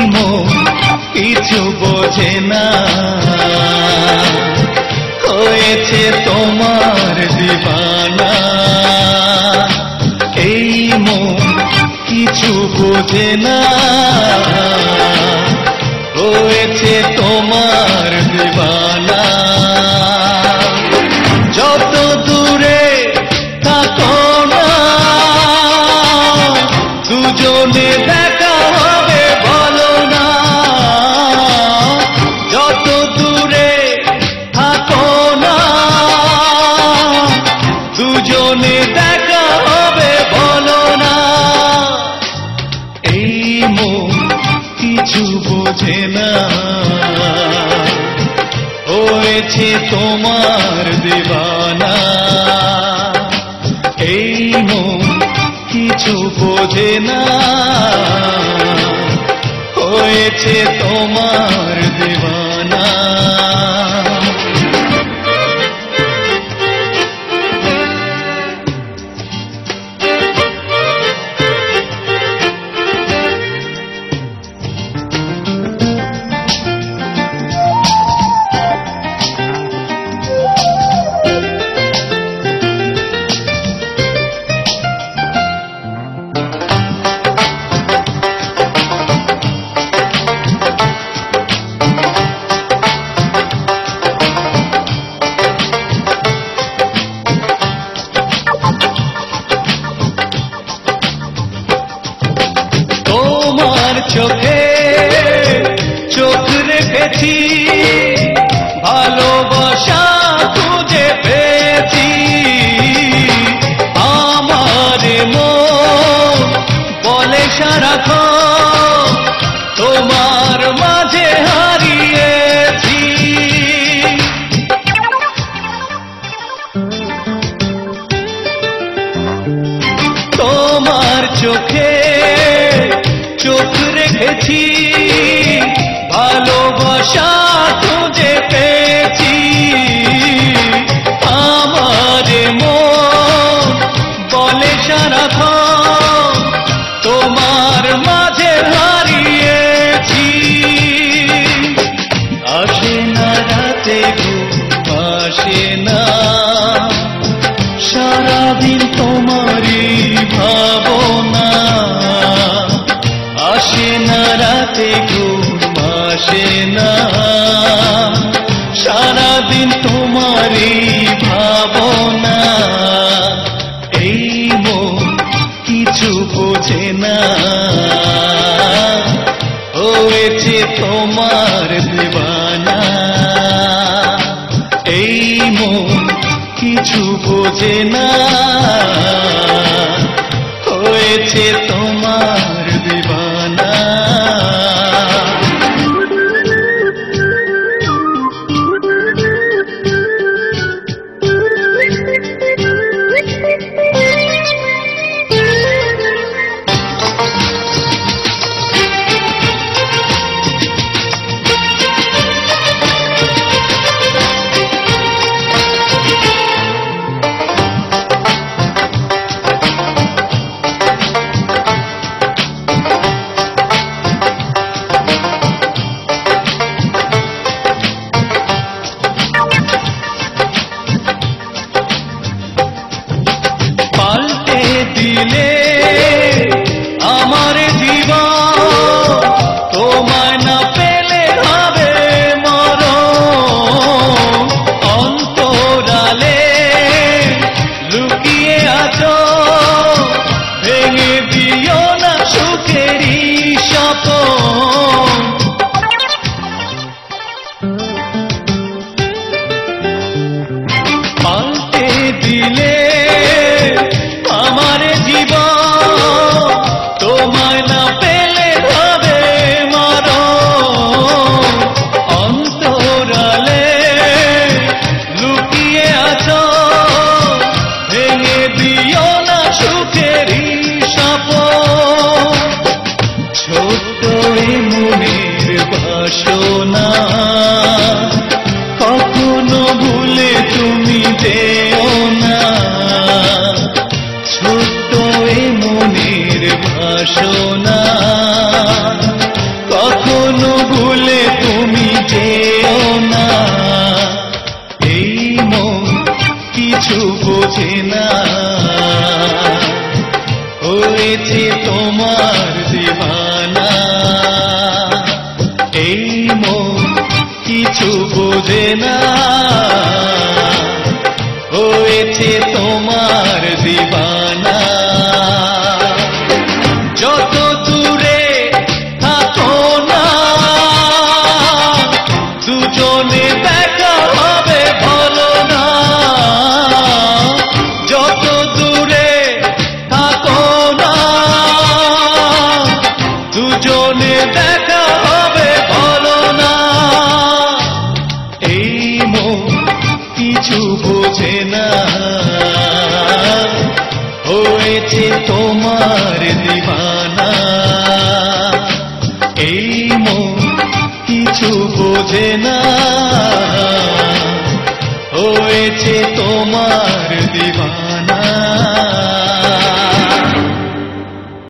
মন কিছু বোঝে না। হয়েছে তোমার দিবানা। এই মন কিছু বোঝে না। কিছু বোঝে না। হয়েছে তোমার দেবানা। এই মন কিছু বোঝে না। হয়েছে তোমার দিবানা। চোখে, চোখ রেখেছি, ভালোবাসা খুঁজে পেয়েছি। আমার মন বলে সারাক্ষণ, তোমার মাঝে হারিয়েছি। তোমার চোখে চোখ রেখেছি। রাতে ঘুম আসে না। সারাদিন তোমারই ভাবনা। এই মন কিছু বোঝে না। হয়েছে তোমার দেবানা এই মন কিছু বোঝে না। হয়েছে கையிலே বোঝে কিছু বোঝে না। হয়েছে তোমার দিবানা। এই মন কিছু বোঝে না। হয়েছে তোমার